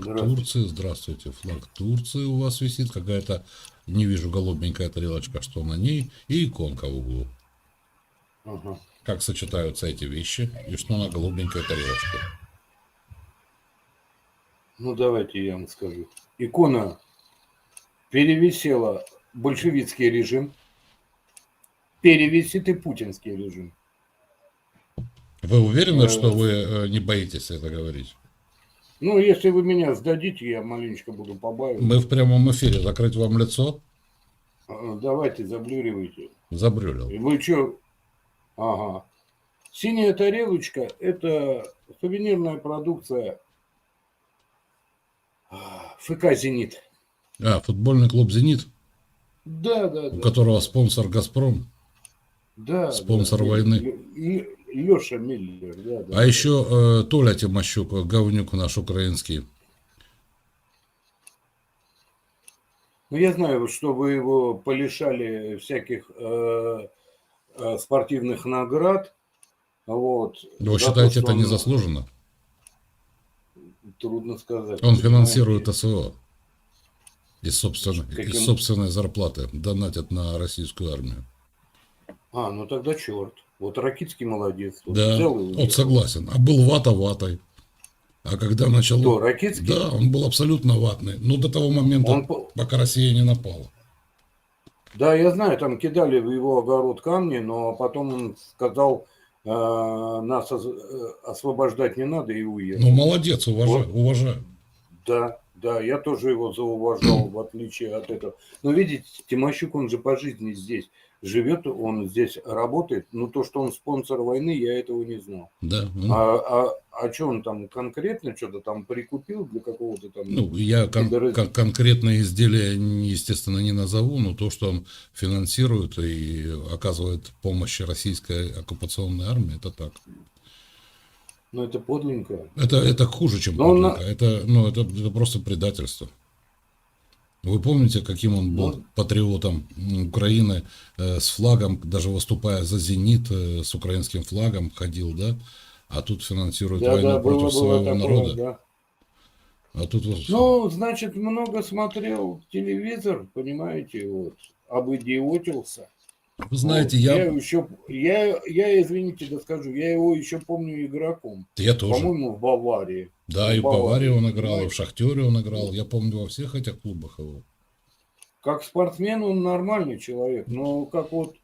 флаг Здравствуйте. Турции. Здравствуйте. Флаг Турции у вас висит. Какая-то, не вижу, голубенькая тарелочка, что на ней. И иконка в углу. Ага. Как сочетаются эти вещи и что на голубенькой тарелочке? Ну, давайте я вам скажу. Икона перевесила большевистский режим, перевесит и путинский режим. Вы уверены, Э, что вы э, не боитесь это говорить? Ну, если вы меня сдадите, я маленечко буду побаивать. Мы в прямом эфире. Закрыть вам лицо? А, Давайте, заблюривайте. Забрюлил. И Вы что? Ага. Синяя тарелочка – это сувенирная продукция а, ФК «Зенит». А, футбольный клуб «Зенит», Да, да, у да. которого спонсор «Газпром». да спонсор да. войны. Леша Миллер, да, да. А еще э, Толя Тимощук, говнюк наш украинский. Ну, я знаю, что вы его полишали всяких э, э, спортивных наград. Вот. Вы За считаете, то, это он- незаслуженно? Трудно сказать. Он понимаете? финансирует СВО. Из собственной, Каким? из собственной зарплаты. Донатят на российскую армию. А, ну тогда черт. Вот Ракитский молодец. Вот Да, взял и вот согласен. А был вата ватой. А когда начал... Кто, Ракитский? Да, он был абсолютно ватный. Ну, до того момента, Он по- пока Россия не напала. Да, я знаю, там кидали в его огород камни, но потом он сказал, э, нас э, освобождать не надо и уехал. Ну, молодец, уважаю. Вот. уважаю. Да, да, я тоже его зауважал, в отличие от этого. Но видите, Тимощук, он же по жизни здесь живет, он здесь работает. Но то, что он спонсор войны, я этого не знал. Да. ну, А, а, а что он там конкретно что-то там прикупил для какого-то там... Ну, я кон- кон- конкретные изделия, естественно, не назову, но то, что он финансирует и оказывает помощь российской оккупационной армии, это так. Ну, это подлинно. Это, это хуже, чем Но он подлинно. Это, ну, это, это просто предательство. Вы помните, каким он был патриотом Украины э, с флагом, даже выступая за «Зенит», э, с украинским флагом ходил, да? А тут финансирует Да, войну да, было, против было своего такое, народа. да. А тут вот Ну, значит, много смотрел телевизор, понимаете, вот, обидиотился. Вы знаете, Вот. я, я еще, я, я, извините, да скажу, я его еще помню игроком. я тоже. По-моему, в Баварии. Да, и в Баварии, он играл, и в Шахтере он играл. Я помню во всех этих клубах его. Как спортсмен он нормальный человек, но как вот,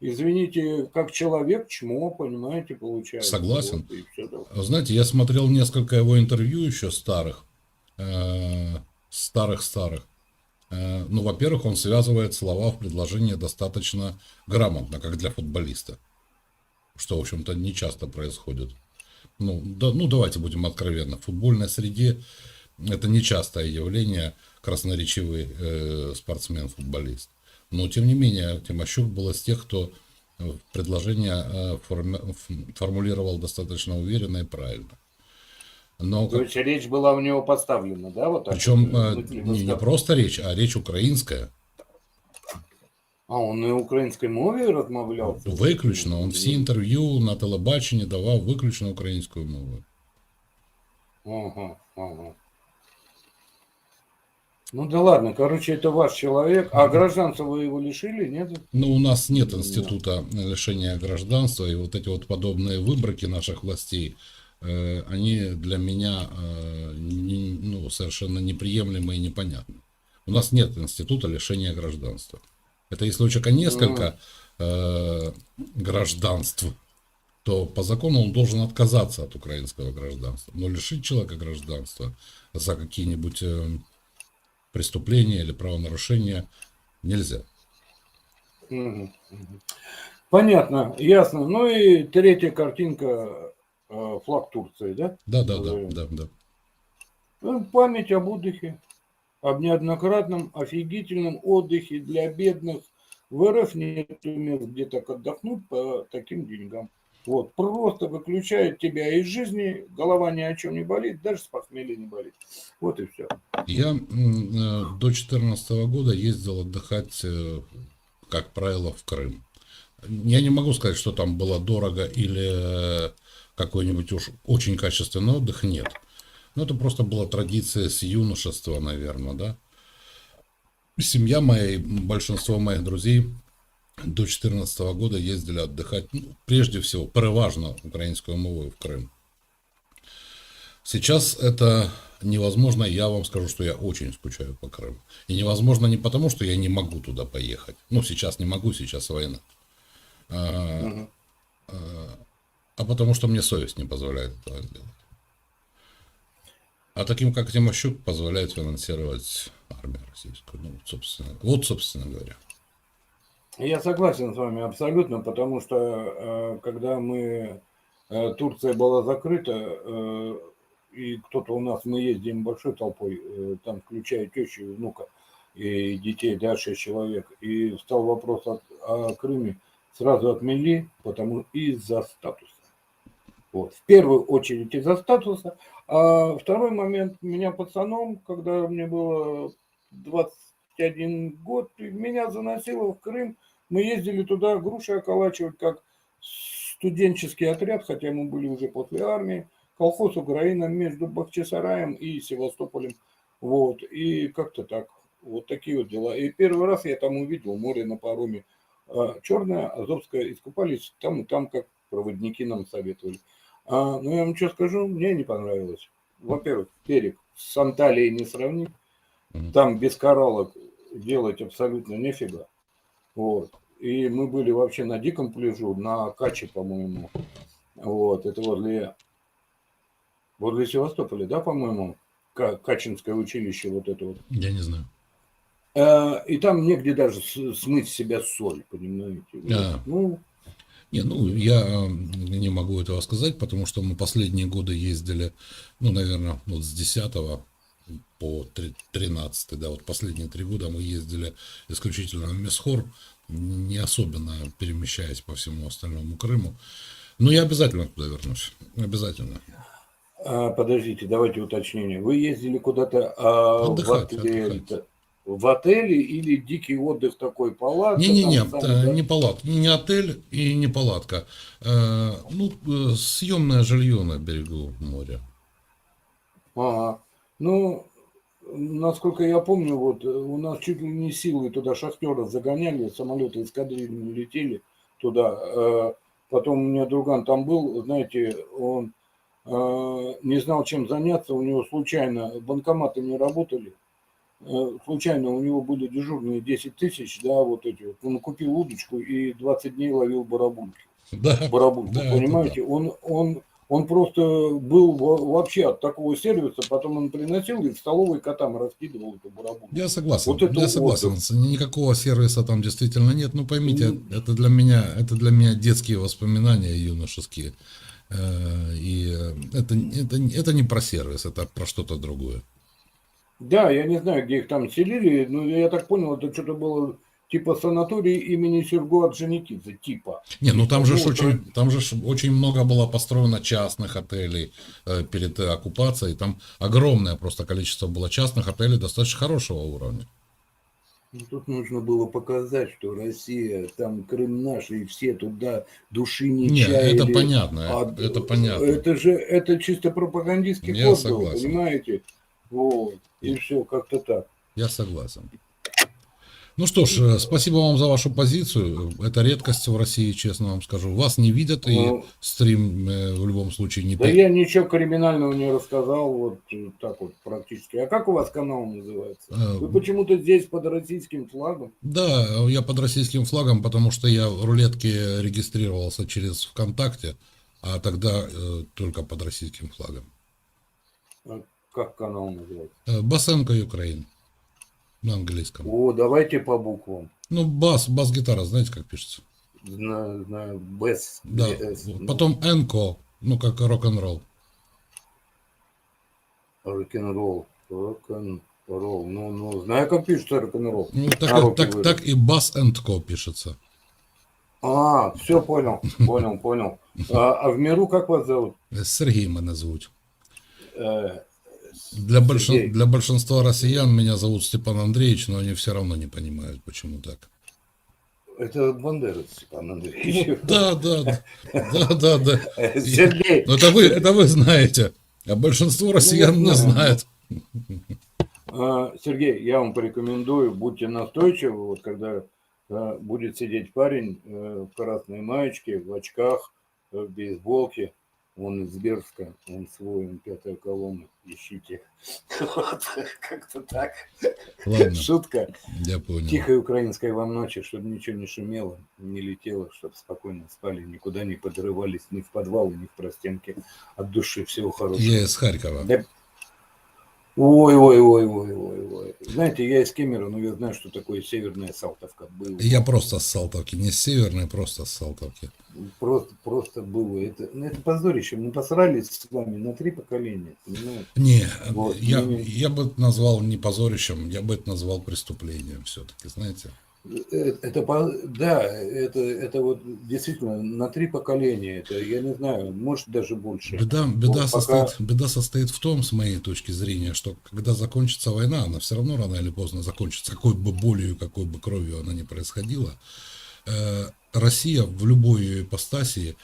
извините, как человек чмо, понимаете, получается. Согласен. Вот. А Знаете, я смотрел несколько его интервью еще старых, э, старых-старых. Э, ну, во-первых, он связывает слова в предложении достаточно грамотно, как для футболиста. Что, в общем-то, не часто происходит. Ну, да, ну, давайте будем откровенны. В футбольной среде это нечастое явление красноречивый э, спортсмен-футболист. Но, тем не менее, Тимощук был из тех, кто э, предложение э, форми- формулировал достаточно уверенно и правильно. Но То как- есть речь была у него поставлена, да? Вот так причем вот, э, внутри не, не высказывания. просто речь, а речь украинская. А он на українській мові розмовляв? Виключно. Он всі інтерв'ю на телебаченні давав виключно українською мовою. Ага, ага. Ну да ладно, короче, это ваш человек. А гражданства вы его лишили, нет? Но у нас нет института лишения гражданства, и вот эти вот подобные выборки наших властей, э, они для меня э, не- ну, совершенно неприемлемы и непонятны. У нас нет института лишения гражданства. Это если у человека несколько э, гражданств, то по закону он должен отказаться от украинского гражданства. Но лишить человека гражданства за какие-нибудь э, преступления или правонарушения нельзя. Понятно, ясно. Ну и третья картинка, э, флаг Турции, да? Да, да, да, Э, да, да. Ну, Память об отдыхе, об неоднократном офигительном отдыхе для бедных. В РФ нет мест, где так отдохнуть по таким деньгам. Вот, просто выключает тебя из жизни, голова ни о чем не болит, даже с похмелья не болит. Вот и все. Я э, до 2014 года ездил отдыхать, э, как правило, в Крым. Я не могу сказать, что там было дорого или э, какой-нибудь уж очень качественный отдых, нет. Ну, это просто была традиция с юношества, наверное, да. Семья моя и большинство моих друзей до 14 года ездили отдыхать, ну, прежде всего, переважно украинскую мову в Крым. Сейчас это невозможно, я вам скажу, что я очень скучаю по Крыму. И невозможно не потому, что я не могу туда поехать. Ну, сейчас не могу, сейчас война. А, Мгм. А потому что мне совесть не позволяет этого сделать. А таким, как Тимощук, позволяет финансировать армию российскую. Ну, собственно, вот, собственно говоря. Я согласен с вами абсолютно, потому что э, когда мы э, Турция была закрыта, э, и кто-то у нас, мы ездим большой толпой, там включая тещу и внука, и детей, да, 6 человек, и стал вопрос о, о Крыме, сразу отмели, потому из-за статуса. Вот. В первую очередь из-за статуса. А второй момент, меня пацаном, когда мне было 21 год, меня заносило в Крым, мы ездили туда груши околачивать, как студенческий отряд, хотя мы были уже после армии, колхоз Украина между Бахчисараем и Севастополем. Вот, и как-то так. Вот такие вот дела. И первый раз я там увидел море на пароме. А, Черное, Азовское, искупались там и там, как проводники нам советовали. А, ну, я вам что скажу, мне не понравилось. Во-первых, берег с Анталией не сравнить. Там без кораллок делать абсолютно нефига. Вот. И мы были вообще на диком пляжу, на Каче, по-моему. Вот, это возле, возле Севастополя, да, по-моему, Ка- Качинское училище, вот это вот. Я не знаю. Э, И там негде даже смыть себя соль, понимаете. Вот. А. Ну, Не, ну, я э, не могу этого сказать, потому что мы последние годы ездили, ну, наверное, вот с 10 по три- 13, да, вот последние три года мы ездили исключительно в Месхор, не особенно перемещаясь по всему остальному Крыму. Но я обязательно туда вернусь, обязательно. а, подождите, давайте уточнение. Вы ездили куда-то а, в, Отдыхать, отеле, отдыхать. В отеле или дикий отдых такой, палатка? Не-не-не, там, там, э, да? не палатка, не отель и не палатка. Э, Ну, э, съемное жилье на берегу моря. Ага. Ну, насколько я помню, вот э, у нас чуть ли не силой туда шахтеров загоняли, самолеты эскадрильные летели туда. Э, Потом у меня друган там был, знаете, он э, не знал, чем заняться, у него случайно банкоматы не работали. Э, Случайно у него были дежурные 10 тысяч, да, вот эти вот. Он купил удочку и 20 дней ловил барабульки Да, барабульку, Да, понимаете? Он, он, он просто был во- вообще от такого сервиса, потом он приносил и в столовой котам раскидывал эту барабульку. Я согласен. Вот это я согласен. отдых. Никакого сервиса там действительно нет. Ну поймите, Ну. это для меня, это для меня детские воспоминания юношеские. Э, И это, это, это не про сервис, это про что-то другое. Да, я не знаю, где их там селили, но я так понял, это что-то было типа санаторий имени Серго Орджоникидзе, типа. Не, ну там же ж очень, там же ж очень много было построено частных отелей э, перед э, оккупацией. Там огромное просто количество было частных отелей достаточно хорошего уровня. Ну, Тут нужно было показать, что Россия, там Крым наш, и все туда души не, Не, чаяли. это понятно, А, это понятно. Это же это чисто пропагандистский Я ход был, согласен. понимаете? Вот. И все, как-то так. Я согласен. Ну что ж, э, спасибо вам за вашу позицию. Это редкость в России, честно вам скажу. Вас не видят, и Ну, стрим э, в любом случае не Да я ничего криминального не рассказал, вот э, так вот практически. А как у вас канал называется? Вы почему-то здесь под российским флагом. Да, я под российским флагом, потому что я в рулетке регистрировался через ВКонтакте, а тогда э, только под российским флагом. Как канал называется? Э, Басенко Украин на английском. О, давайте по буквам. Ну, бас, бас-гитара, знаете, как пишется? Знаю, знаю, без. Да. ну, Потом Энко, ну, как рок-н-ролл. Рок-н-ролл. Рок-н-ролл. Ну, ну, знаю, как пишется рок-н-ролл. Ну, так, А, так, выросли. так и бас энд ко пишется. А, все понял, понял, понял. А, а в миру как вас зовут? Сергей мене звуть. Э, Для, большин- для большинства россиян меня зовут Степан Андреевич, но они все равно не понимают, почему так. Это Бандера Степан Андреевич. Да, да, да, да, да, да. Э, Сергей, Но это вы, это вы знаете. А большинство россиян не знает. А, Сергей, я вам порекомендую, будьте настойчивы, вот когда а, будет сидеть парень э, в красной маечке, в очках, э, в бейсболке, он из Берска, он свой, он пятая колонна, ищите. Вот, как-то так. Ладно, Шутка. я понял. Тихой украинской вам ночи, чтобы ничего не шумело, не летело, чтобы спокойно спали, никуда не подрывались, ни в подвалы, ни в простенки. От души всего хорошего. Я из Харькова. Да. Ой, ой, ой, ой, ой, ой. Знаете, я из Кемера, но я знаю, что такое северная Салтовка. Было. Я просто с Салтовки, не с Северной, просто с Салтовки. Просто, просто было. Это, это позорище. Мы посрались с вами на три поколения. понимаете? Не, Вот, я, я бы это назвал не позорищем, я бы это назвал преступлением все-таки, знаете. Э, Это, да, это, это вот действительно на три поколения. Это, я не знаю, может даже больше. Беда, беда, Вот пока- состоит, беда состоит в том, с моей точки зрения, что когда закончится война, она все равно рано или поздно закончится, какой бы болью, какой бы кровью она ни происходила, э, Россия в любой ее ипостаси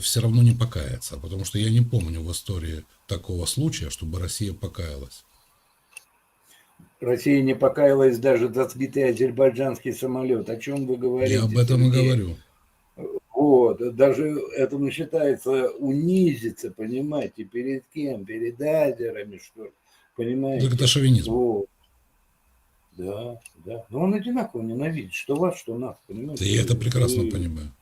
все равно не покается, потому что я не помню в истории такого случая, чтобы Россия покаялась. Россия не покаялась даже за сбитый азербайджанский самолет. О чем вы говорите? Я об этом и говорю. Вот, даже это не считается унизиться, понимаете, перед кем? Перед азерами, что ли, понимаете? Так это шовинизм. Вот. Да, да. Но он одинаково ненавидит, что вас, что нас, понимаете? Да я это прекрасно И- понимаю.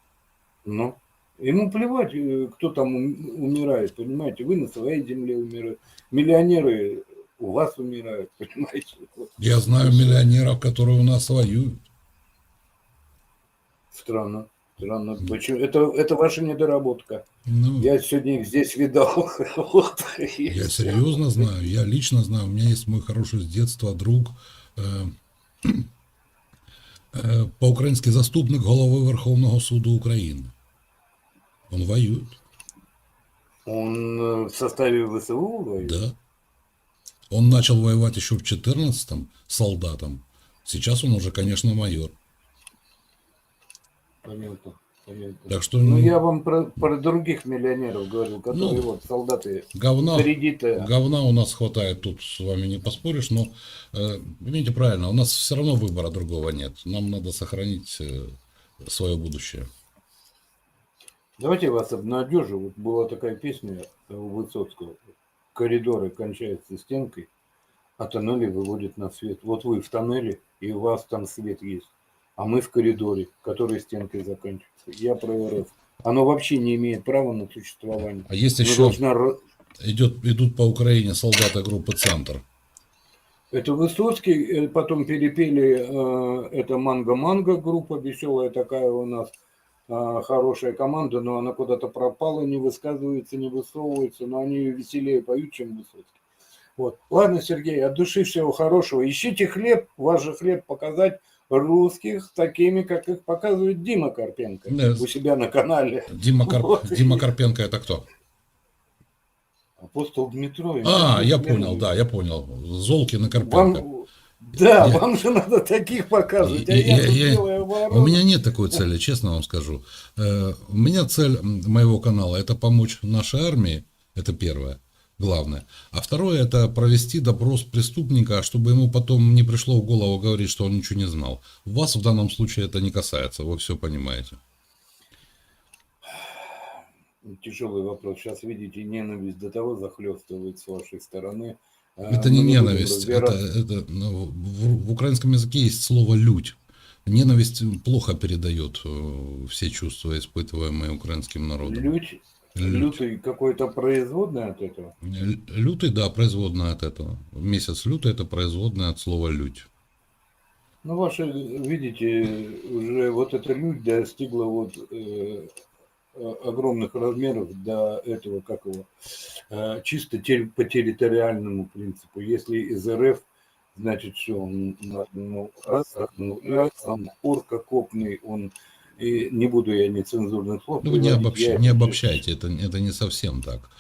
Ну, ему плевать, э, кто там ум- умирает, понимаете? Вы на своей земле умираете. Миллионеры у вас умирают, понимаете? Я знаю миллионеров, которые у нас воюют. Странно. Странно. Почему? Это, это ваша недоработка. Ну, Я сегодня их здесь видал. Вот. Я серьезно знаю, я лично знаю, у меня есть мой хороший с детства друг, е, е, по-українськи заступник голови Верховного суду України. Он воюет, Он э, в составе ВСУ воюет? да. Он начал воевать еще в 14-м солдатом. Сейчас он уже, конечно, майор. Понятно. Понятно. Так что Ну, ну, я вам про, про других миллионеров говорю, которые Ну, вот солдаты говна, кредиты. говна у нас хватает, тут с вами не поспоришь, но э, поймите правильно, у нас все равно выбора другого нет. Нам надо сохранить э, свое будущее. Давайте я вас обнадежу. Вот была такая песня у Высоцкого. Коридоры кончаются стенкой, а тоннели выводят на свет. Вот вы в тоннеле, и у вас там свет есть. А мы в коридоре, который стенкой заканчивается. Я про РФ. Оно вообще не имеет права на существование. А есть еще должна идет, идут по Украине солдаты группы «Центр». Это Высоцкий, э, потом перепели, э, это Манго-Манго группа, веселая такая у нас, хорошая команда, но она куда-то пропала, не высказывается, не высовывается, но они веселее поют, чем Высоцкий. Вот. Ладно, Сергей, от души всего хорошего. Ищите хлеб, ваш же хлеб показать русских такими, как их показывает Дима Карпенко Да. у себя на канале. Дима, Кар- Вот. Дима Карпенко это кто? Апостол Дмитро. А, я понял, да, я понял. Золкин и Карпенко. Вам, да, Я- вам же надо таких показывать, а Я- я, я- я- делаю У меня нет такой цели, честно вам скажу. Э, У меня цель моего канала это помочь нашей армии, это первое, главное. А второе это провести допрос преступника, чтобы ему потом не пришло в голову говорить, что он ничего не знал. Вас в данном случае это не касается, вы все понимаете. Тяжелый вопрос. Сейчас, видите, ненависть до того захлестывает с вашей стороны. А, Это не будем ненависть, это, разбираться. это ну, в, в украинском языке есть слово «лють». Ненависть плохо передает э, все чувства, испытываемые украинским народом. Лють. лютый какой-то производный от этого. Лютый, да, производная от этого. Месяц лютый это производная от слова лють. Ну, ваши, видите, уже вот эта лють достигла вот э, огромных размеров до этого, как его, э, чисто по территориальному принципу. Если из РФ, значит, все, он, ну, раз, ну, раз, он оркокопный, он, и не буду я нецензурных слов. Ну, не, обобщ- я не обобщайте, это, это не совсем так.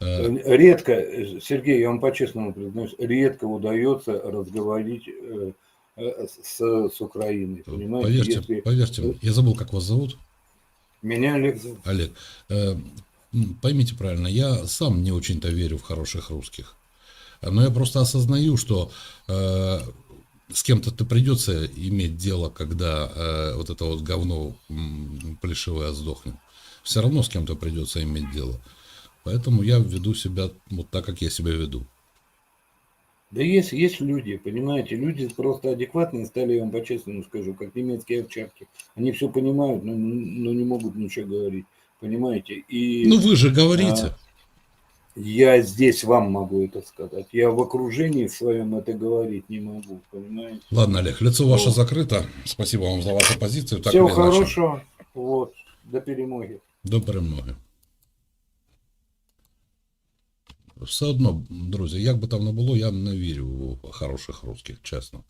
Э, Редко, э, Сергей, я вам по-честному признаюсь, редко удается разговорить э, э, с, с Украиной, понимаете? Поверьте, Если поверьте, я забыл, как вас зовут, меня Олег зовут. Олег. Э, поймите правильно, я сам не очень-то верю в хороших русских. Но я просто осознаю, что э, с кем-то ты придется иметь дело, когда э, вот это вот говно м, плешивое сдохнет. Все равно с кем-то придется иметь дело. Поэтому я веду себя вот так, как я себя веду. Да есть, есть люди, понимаете, люди просто адекватные стали, я вам по-честному скажу, как немецкие овчарки. Они все понимают, но, но не могут ничего говорить, понимаете. И Ну вы же говорите. я здесь вам могу это сказать. Я в окружении своем это говорить не могу, понимаете. Ладно, Олег, лицо ваше Вот. закрыто. Спасибо вам за вашу позицию. Так Всего хорошего, вот, до перемоги. До перемоги. Все одно, друзі, як би там не було, я не вірю у хороших русських, чесно.